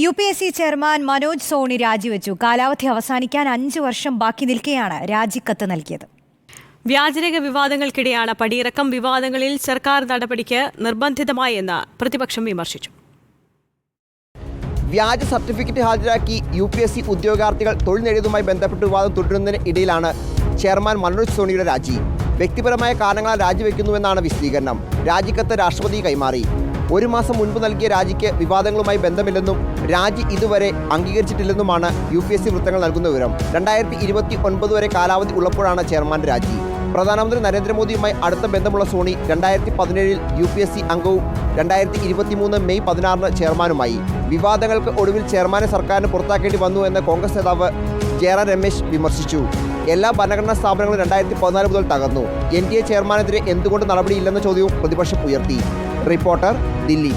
U P S C chairman Manoj Soni രാജിവെച്ചു. കാലാവധി അവസാനിക്കാൻ അഞ്ചു വർഷം ബാക്കി നിൽക്കെയാണ് രാജിക്കത്ത് നൽകിയത്. വ്യാജരേഖ വിവാദങ്ങൾക്കിടെയാണ് പടിയിറക്കം വിവാദങ്ങളിൽ സർക്കാർ നടപടിക്ക് നിർബന്ധിതമായെന്ന് പ്രതിപക്ഷം വിമർശിച്ചു. വ്യാജ സർട്ടിഫിക്കറ്റ് ഹാജരാക്കി യു പി എസ് സി ഉദ്യോഗാർത്ഥികൾ തൊഴിൽ നേടിയതുമായി ബന്ധപ്പെട്ട് വിവാദം തുടരുന്നതിന് ഇടയിലാണ് ചെയർമാൻ മനോജ് സോണിയുടെ രാജി. വ്യക്തിപരമായ കാരണങ്ങളാൽ രാജിവെക്കുന്നുവെന്നാണ് വിശദീകരണം. രാജിക്കത്ത് രാഷ്ട്രപതി കൈമാറി. ഒരു മാസം മുൻപ് നൽകിയ രാജിക്ക് വിവാദങ്ങളുമായി ബന്ധമില്ലെന്നും രാജി ഇതുവരെ അംഗീകരിച്ചിട്ടില്ലെന്നുമാണ് യു പി എസ് സി വൃത്തങ്ങൾ നൽകുന്ന വിവരം. രണ്ടായിരത്തി ഇരുപത്തി ഒൻപത് വരെ കാലാവധി ഉള്ളപ്പോഴാണ് ചെയർമാൻ രാജി. പ്രധാനമന്ത്രി നരേന്ദ്രമോദിയുമായി അടുത്ത ബന്ധമുള്ള സോണി രണ്ടായിരത്തി പതിനേഴിൽ യു പി എസ് സി അംഗവും രണ്ടായിരത്തി ഇരുപത്തി മൂന്ന് മെയ് പതിനാറിന് ചെയർമാനുമായി. വിവാദങ്ങൾക്ക് ഒടുവിൽ ചെയർമാനെ സർക്കാരിന് പുറത്താക്കേണ്ടി വന്നു എന്ന് കോൺഗ്രസ് നേതാവ് ജയറാം രമേശ് വിമർശിച്ചു. എല്ലാ ഭരണഘടനാ സ്ഥാപനങ്ങളും രണ്ടായിരത്തി പതിനാല് മുതൽ തകർന്നു. എൻ ഡി എ ചെയർമാനെതിരെ എന്തുകൊണ്ട് നടപടിയില്ലെന്ന ചോദ്യവും പ്രതിപക്ഷം ഉയർത്തി. റിപ്പോർട്ടർ ദില്ലി